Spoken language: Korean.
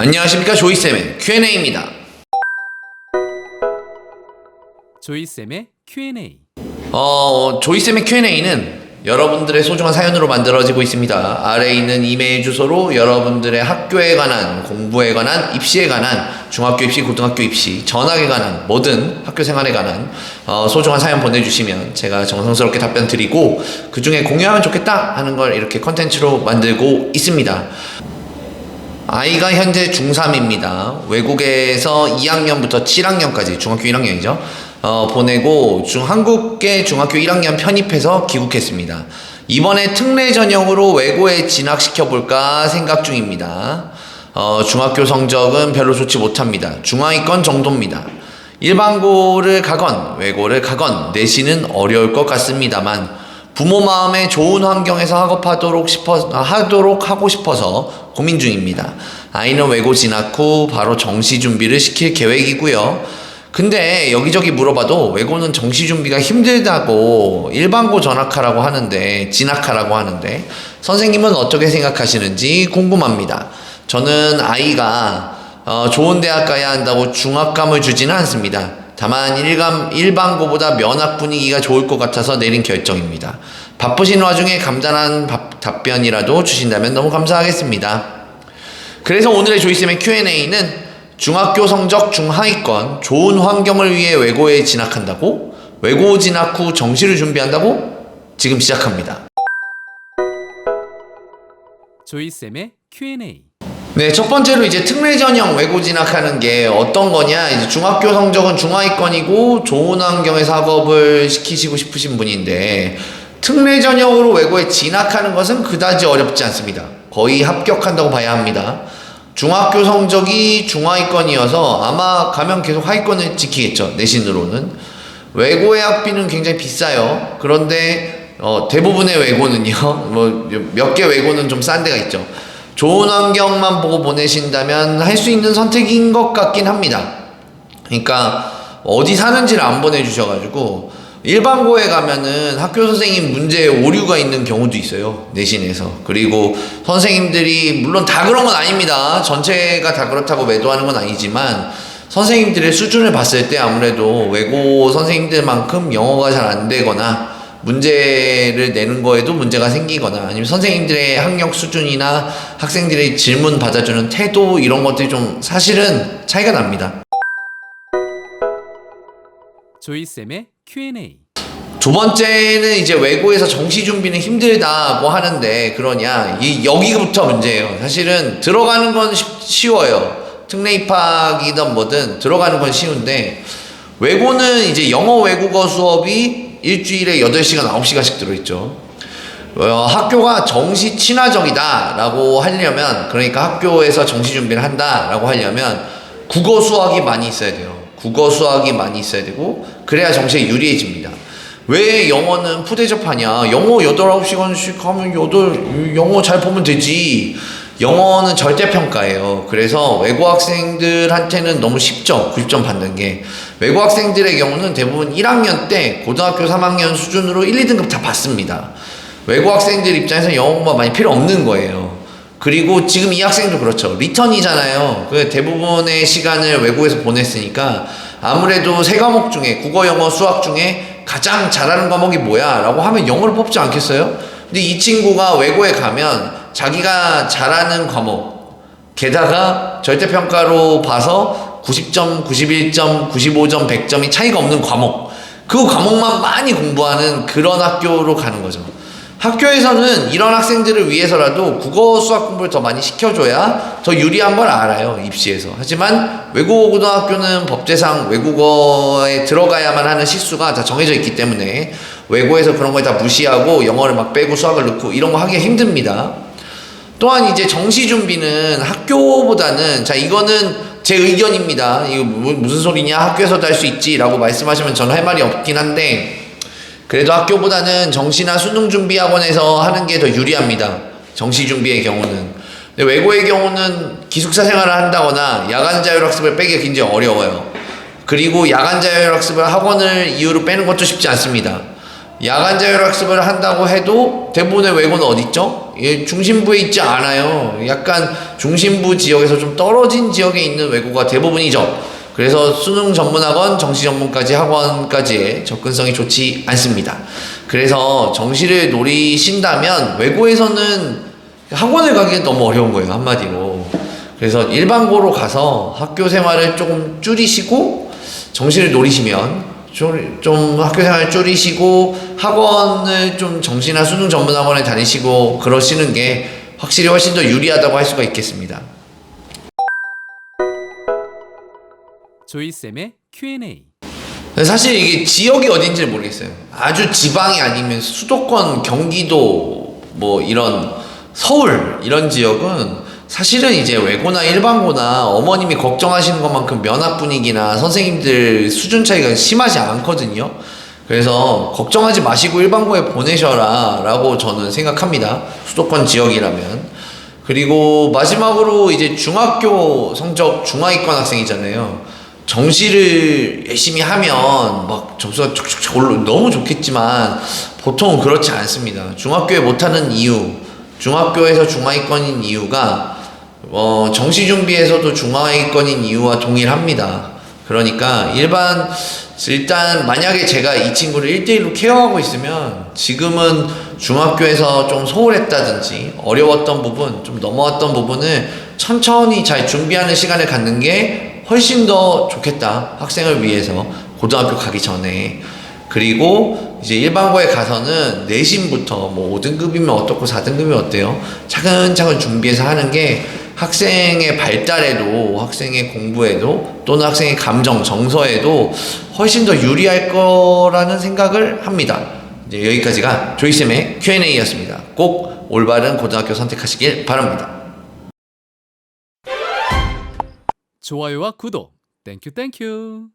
안녕하십니까 조이쌤의 Q&A입니다. 조이쌤의 Q&A 어, 조이쌤의 Q&A는 여러분들의 소중한 사연으로 만들어지고 있습니다. 아래에 있는 이메일 주소로 여러분들의 학교에 관한, 공부에 관한, 입시에 관한, 중학교 입시, 고등학교 입시, 전학에 관한, 모든 학교 생활에 관한 어, 소중한 사연 보내주시면 제가 정성스럽게 답변 드리고 그 중에 공유하면 좋겠다 하는 걸 이렇게 컨텐츠로 만들고 있습니다. 아이가 현재 중3입니다. 외국에서 2학년부터 7학년까지 중학교 1학년이죠. 어, 보내고 중 한국계 중학교 1학년 편입해서 귀국했습니다. 이번에 특례 전형으로 외고에 진학시켜 볼까 생각 중입니다. 어, 중학교 성적은 별로 좋지 못합니다. 중하위권 정도입니다. 일반고를 가건 외고를 가건 내신은 어려울 것 같습니다만 부모 마음에 좋은 환경에서 학업하도록 싶어 하도록 하고 싶어서 고민 중입니다. 아이는 외고 진학 후 바로 정시 준비를 시킬 계획이고요. 근데 여기저기 물어봐도 외고는 정시 준비가 힘들다고 일반고 전학하라고 하는데 진학하라고 하는데 선생님은 어떻게 생각하시는지 궁금합니다. 저는 아이가 어, 좋은 대학 가야 한다고 중압감을 주지는 않습니다. 다만 일감, 일반고보다 면학 분위기가 좋을 것 같아서 내린 결정입니다. 바쁘신 와중에 감단한 밥- 답변이라도 주신다면 너무 감사하겠습니다. 그래서 오늘의 조이쌤의 Q&A는 중학교 성적 중하위권 좋은 환경을 위해 외고에 진학한다고? 외고 진학 후 정시를 준비한다고? 지금 시작합니다. 조이쌤의 Q&A 네, 첫 번째로 이제 특례 전형 외고 진학하는 게 어떤 거냐? 이제 중학교 성적은 중하위권이고 좋은 환경에서 학업을 시키시고 싶으신 분인데 특례 전형으로 외고에 진학하는 것은 그다지 어렵지 않습니다. 거의 합격한다고 봐야 합니다. 중학교 성적이 중하위권이어서 아마 가면 계속 하위권을 지키겠죠. 내신으로는. 외고의 학비는 굉장히 비싸요. 그런데 어, 대부분의 외고는요. 뭐 몇 개 외고는 좀 싼 데가 있죠. 좋은 환경만 보고 보내신다면 할 수 있는 선택인 것 같긴 합니다. 그러니까 어디 사는지를 안 보내주셔가지고 일반고에 가면은 학교 선생님 문제에 오류가 있는 경우도 있어요 내신에서 그리고 선생님들이 물론 다 그런 건 아닙니다 전체가 다 그렇다고 매도하는 건 아니지만 선생님들의 수준을 봤을 때 아무래도 외고 선생님들만큼 영어가 잘 안 되거나 문제를 내는 거에도 문제가 생기거나 아니면 선생님들의 학력 수준이나 학생들의 질문 받아주는 태도 이런 것들이 좀 사실은 차이가 납니다. 조이쌤의 Q&A 두 번째는 이제 외고에서 정시 준비는 힘들다고 하는데 그러냐 이 여기부터 문제예요. 사실은 들어가는 건 쉽- 쉬워요. 특례 입학이든 뭐든 들어가는 건 쉬운데 외고는 이제 영어 외국어 수업이 일주일에 8시간 9시간씩 들어있죠. 어, 학교가 정시 친화적이다 라고 하려면 그러니까 학교에서 정시 준비를 한다 라고 하려면 국어 수학이 많이 있어야 돼요. 국어 수학이 많이 있어야 되고 그래야 정시에 유리해집니다. 왜 영어는 푸대접하냐? 영어 8, 9시간씩 하면 8, 영어 잘 보면 되지. 영어는 절대평가예요. 그래서 외고 학생들한테는 너무 쉽죠. 90점 받는 게. 외고 학생들의 경우는 대부분 1학년 때 고등학교 3학년 수준으로 1, 2등급 다 받습니다. 외고 학생들 입장에서 영어 공부가 많이 필요 없는 거예요. 그리고 지금 이 학생도 그렇죠. 리턴이잖아요. 그 대부분의 시간을 외국에서 보냈으니까 아무래도 세 과목 중에 국어, 영어, 수학 중에 가장 잘하는 과목이 뭐야? 라고 하면 영어를 뽑지 않겠어요? 근데 이 친구가 외고에 가면 자기가 잘하는 과목, 게다가 절대평가로 봐서 90점, 91점, 95점, 100점이 차이가 없는 과목. 그 과목만 많이 공부하는 그런 학교로 가는 거죠. 학교에서는 이런 학생들을 위해서라도 국어 수학 공부를 더 많이 시켜줘야 더 유리한 걸 알아요 입시에서 하지만 외국어 고등학교는 법제상 외국어에 들어가야만 하는 실수가 다 정해져 있기 때문에 외고에서 그런 걸 다 무시하고 영어를 막 빼고 수학을 넣고 이런 거 하기가 힘듭니다 또한 이제 정시 준비는 학교보다는 자 이거는 제 의견입니다 이거 무- 무슨 소리냐 학교에서도 할 수 있지라고 말씀하시면 저는 할 말이 없긴 한데 그래도 학교보다는 정시나 수능 준비 학원에서 하는 게 더 유리합니다. 정시 준비의 경우는. 근데 외고의 경우는 기숙사 생활을 한다거나 야간 자율학습을 빼기가 굉장히 어려워요. 그리고 야간 자율학습을 학원을 이유로 빼는 것도 쉽지 않습니다. 야간 자율학습을 한다고 해도 대부분의 외고는 어디 있죠? 예, 중심부에 있지 않아요. 약간 중심부 지역에서 좀 떨어진 지역에 있는 외고가 대부분이죠. 그래서 수능 전문학원, 정시 전문까지 학원까지의 접근성이 좋지 않습니다. 그래서 정시를 노리신다면 외고에서는 학원을 가기엔 너무 어려운 거예요, 한마디로. 그래서 일반고로 가서 학교 생활을 조금 줄이시고 정시를 노리시면 좀, 좀 학교 생활 줄이시고 학원을 좀 정시나 수능 전문 학원에 다니시고 그러시는 게 확실히 훨씬 더 유리하다고 할 수가 있겠습니다. 조이 쌤의 Q&A 근데 사실 이게 지역이 어딘지 를 모르겠어요. 아주 지방이 아니면 수도권, 경기도 뭐 이런 서울 이런 지역은 사실은 이제 외고나 일반고나 어머님이 걱정하시는 것만큼 면학 분위기나 선생님들 수준 차이가 심하지 않거든요. 그래서 걱정하지 마시고 일반고에 보내셔라 라고 저는 생각합니다. 수도권 지역이라면. 그리고 마지막으로 이제 중학교 성적 중하위권 학생이잖아요. 정시를 열심히 하면 막 점수가 촉촉촉 올라 너무 좋겠지만 보통 그렇지 않습니다. 중학교에 못하는 이유, 중학교에서 중하위권인 이유가 어, 정시 준비에서도 중하위권인 이유와 동일합니다. 그러니까 일반 일단 만약에 제가 이 친구를 1대1로 케어하고 있으면 지금은 중학교에서 좀 소홀했다든지 어려웠던 부분, 좀 넘어왔던 부분을 천천히 잘 준비하는 시간을 갖는 게 훨씬 더 좋겠다. 학생을 위해서 고등학교 가기 전에. 그리고 이제 일반고에 가서는 내신부터 뭐 5등급이면 어떻고 4등급이면 어때요? 차근차근 준비해서 하는 게 학생의 발달에도 학생의 공부에도 또는 학생의 감정 정서에도 훨씬 더 유리할 거라는 생각을 합니다. 이제 여기까지가 조이 쌤의 Q&A였습니다. 꼭 올바른 고등학교 선택하시길 바랍니다. 좋아요와 구독 땡큐 땡큐